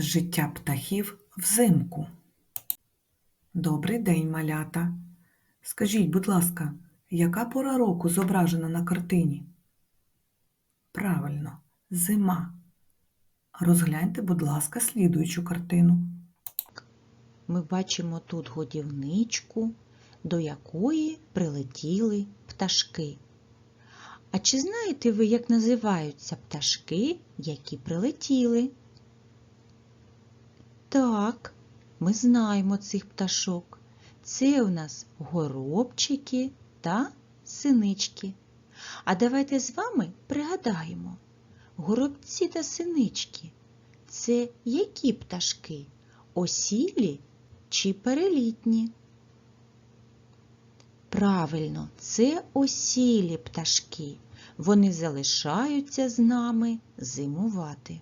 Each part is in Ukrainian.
Життя птахів взимку. Добрий день, малята. Скажіть, будь ласка, яка пора року зображена на картині? Правильно, зима. Розгляньте, будь ласка, слідуючу картину. Ми бачимо тут годівничку, до якої прилетіли пташки. А чи знаєте ви, як називаються пташки, які прилетіли? Так, ми знаємо цих пташок. Це у нас горобчики та синички. А давайте з вами пригадаємо, горобці та синички це які пташки? Осілі чи перелітні? Правильно, це осілі пташки. Вони залишаються з нами зимувати.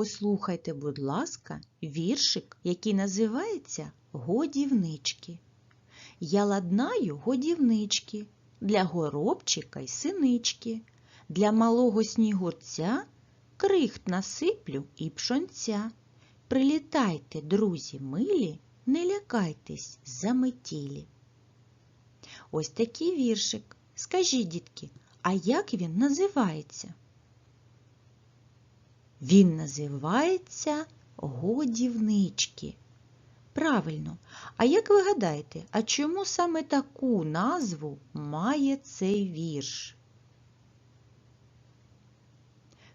Послухайте, будь ласка, віршик, який називається Годівнички. Я ладнаю годівнички для горобчика й синички, для малого снігурця крихт насиплю і пшонця. Прилітайте, друзі милі, не лякайтесь заметілі. Ось такий віршик. Скажіть, дітки, а як він називається? Він називається годівнички. Правильно. А як ви гадаєте, а чому саме таку назву має цей вірш?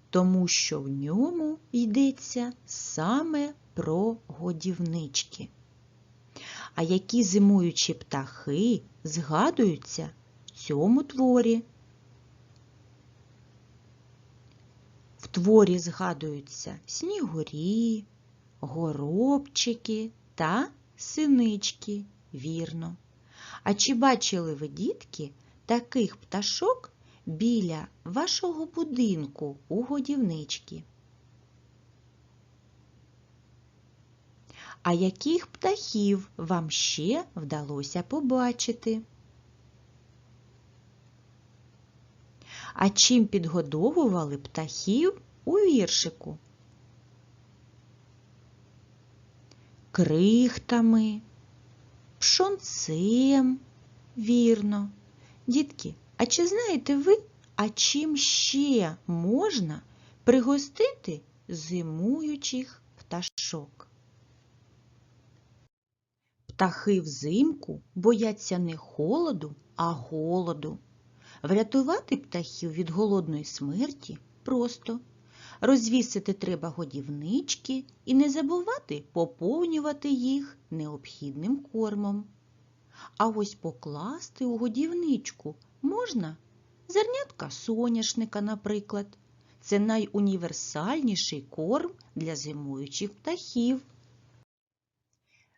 Тому що в ньому йдеться саме про годівнички. А які зимуючі птахи згадуються в цьому творі? Творі згадуються снігурі, горобчики та синички, вірно. А чи бачили ви, дітки, таких пташок біля вашого будинку у годівнички? А яких птахів вам ще вдалося побачити? А чим підгодовували птахів у віршику? Крихтами, пшонцем, вірно. Дітки, а чи знаєте ви, а чим ще можна пригостити зимуючих пташок? Птахи взимку бояться не холоду, а голоду. Врятувати птахів від голодної смерті просто. Розвісити треба годівнички і не забувати поповнювати їх необхідним кормом. А ось покласти у годівничку можна зернятка соняшника, наприклад. Це найуніверсальніший корм для зимуючих птахів.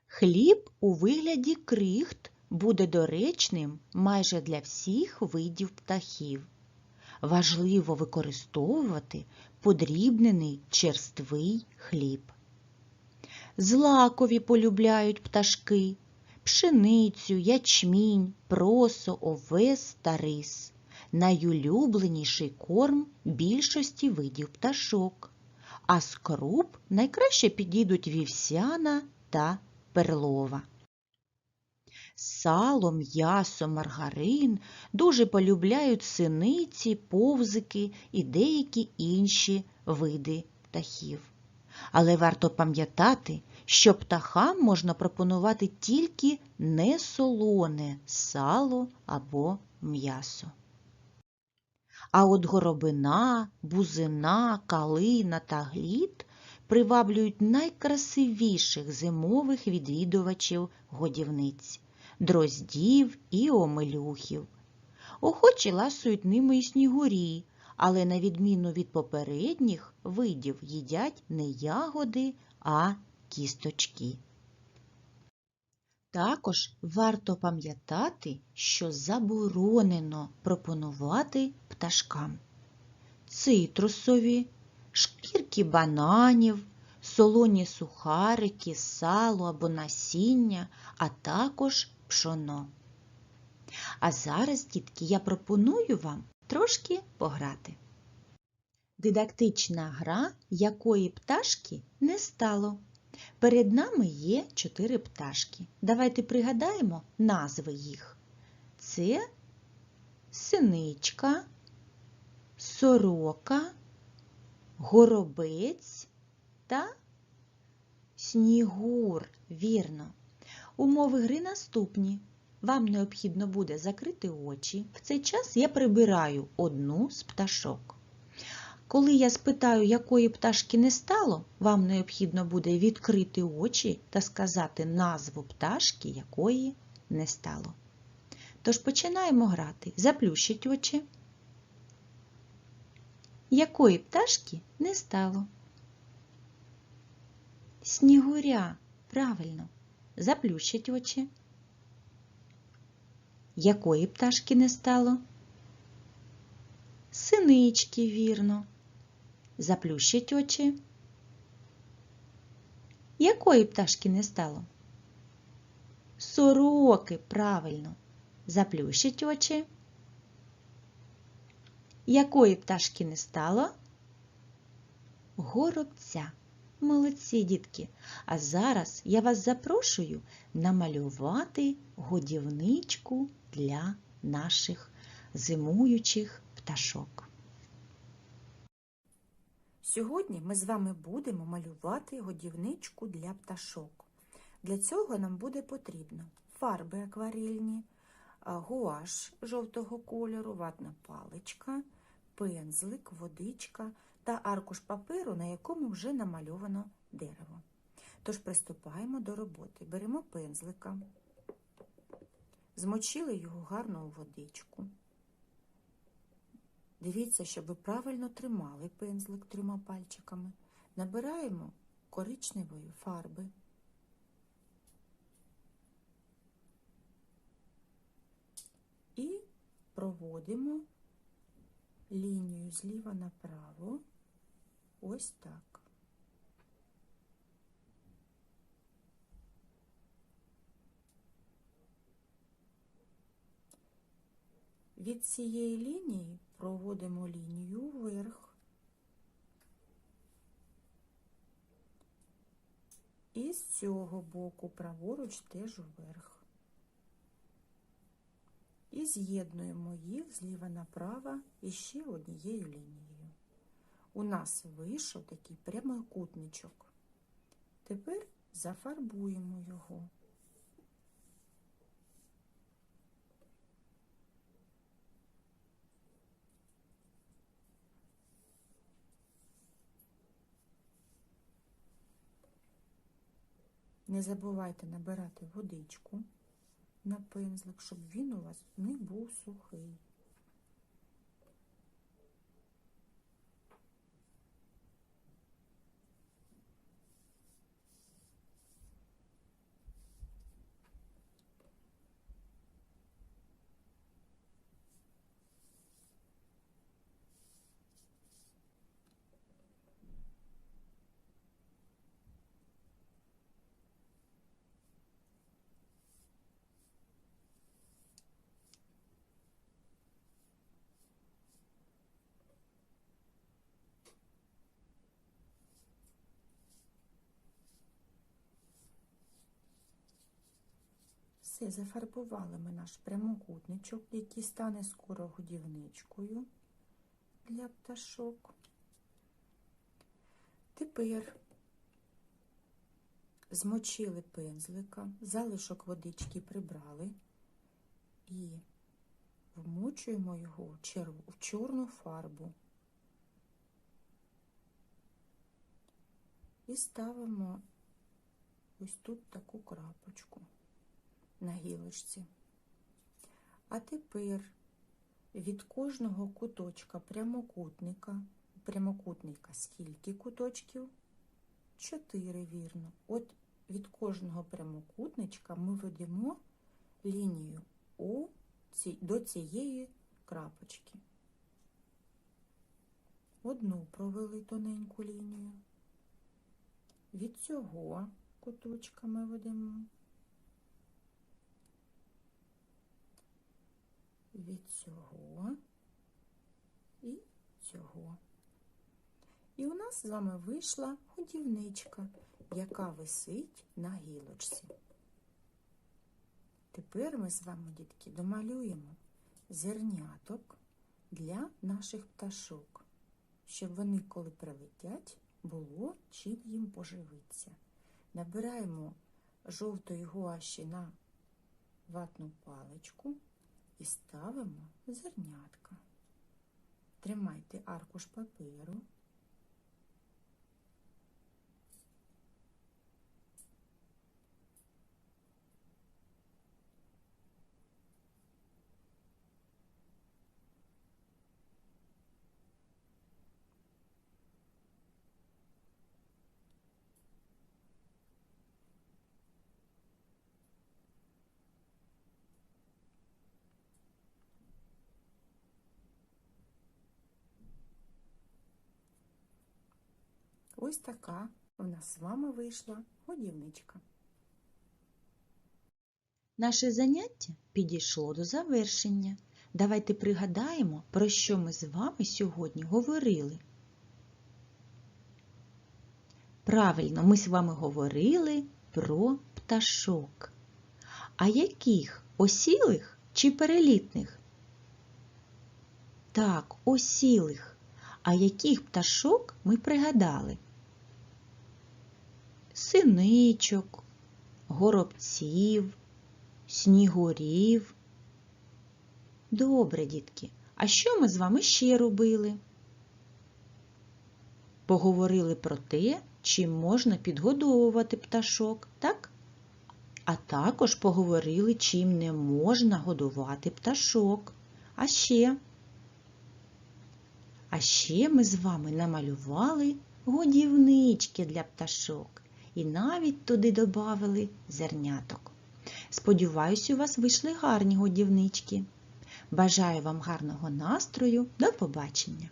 Хліб у вигляді крихт буде доречним майже для всіх видів птахів. Важливо використовувати подрібнений черствий хліб. Злакові полюбляють пташки, пшеницю, ячмінь, просо, овес та рис. Найулюбленіший корм більшості видів пташок, а з круп найкраще підійдуть вівсяна та перлова. Сало, м'ясо, маргарин дуже полюбляють синиці, повзики і деякі інші види птахів. Але варто пам'ятати, що птахам можна пропонувати тільки несолоне сало або м'ясо. А от горобина, бузина, калина та глід приваблюють найкрасивіших зимових відвідувачів годівниць дроздів і омелюхів. Охочі ласують ними і снігурі, але, на відміну від попередніх видів, їдять не ягоди, а кісточки. Також варто пам'ятати, що заборонено пропонувати пташкам цитрусові, шкірки бананів, солоні сухарики, сало або насіння, а також пшоно. А зараз, дітки, я пропоную вам трошки пограти. Дидактична гра, якої пташки не стало. Перед нами є чотири пташки. Давайте пригадаємо назви їх. Це синичка, сорока, горобець та снігур. Вірно. Умови гри наступні. Вам необхідно буде закрити очі. В цей час я прибираю одну з пташок. Коли я спитаю, якої пташки не стало, вам необхідно буде відкрити очі та сказати назву пташки, якої не стало. Тож починаємо грати. Заплющіть очі. Якої пташки не стало? Снігуря. Правильно. Заплющіть очі. Якої пташки не стало? Синички, вірно. Заплющіть очі. Якої пташки не стало? Сороки, правильно. Заплющіть очі. Якої пташки не стало? Горобця. Молодці, дітки. А зараз я вас запрошую намалювати годівничку для наших зимуючих пташок. Сьогодні ми з вами будемо малювати годівничку для пташок. Для цього нам буде потрібно фарби акварельні, гуаш жовтого кольору, ватна паличка, пензлик, водичка та аркуш паперу, на якому вже намальовано дерево. Тож приступаємо до роботи. Беремо пензлика, змочили його гарно у водичку. Дивіться, щоб ви правильно тримали пензлик трьома пальчиками. Набираємо коричневої фарби. І проводимо лінію зліва направо. Ось так. Від цієї лінії проводимо лінію вверх і з цього боку праворуч теж вверх. І з'єднуємо їх зліва направо і ще однією лінією. У нас вийшов такий прямокутничок. Тепер зафарбуємо його. Не забувайте набирати водичку на пензлик, щоб він у вас не був сухий. Все, зафарбували ми наш прямокутничок, який стане скоро годівничкою для пташок. Тепер змочили пензлика, залишок водички прибрали і вмочуємо його в чорну фарбу. І ставимо ось тут таку крапочку на гілочці. А тепер від кожного куточка прямокутника, прямокутника скільки куточків? Чотири, вірно. От від кожного прямокутничка ми ведемо лінію у до цієї крапочки. Одну провели тоненьку лінію. Від цього куточка ми ведемо. Від цього і цього. І у нас з вами вийшла годівничка, яка висить на гілочці. Тепер ми з вами, дітки, домалюємо зерняток для наших пташок, щоб вони, коли прилетять, було чим їм поживитися. Набираємо жовтої гуаші на ватну паличку і ставимо зернятка. Тримайте аркуш паперу. Ось така у нас з вами вийшла годівничка. Наше заняття підійшло до завершення. Давайте пригадаємо, про що ми з вами сьогодні говорили. Правильно, ми з вами говорили про пташок. А яких? Осілих чи перелітних? Так, осілих. А яких пташок ми пригадали? Синичок, горобців, снігурів. Добре, дітки. А що ми з вами ще робили? Поговорили про те, чим можна підгодовувати пташок, так? А також поговорили, чим не можна годувати пташок. А ще? А ще ми з вами намалювали годівнички для пташок і навіть туди додали зерняток. Сподіваюсь, у вас вийшли гарні годівнички. Бажаю вам гарного настрою. До побачення!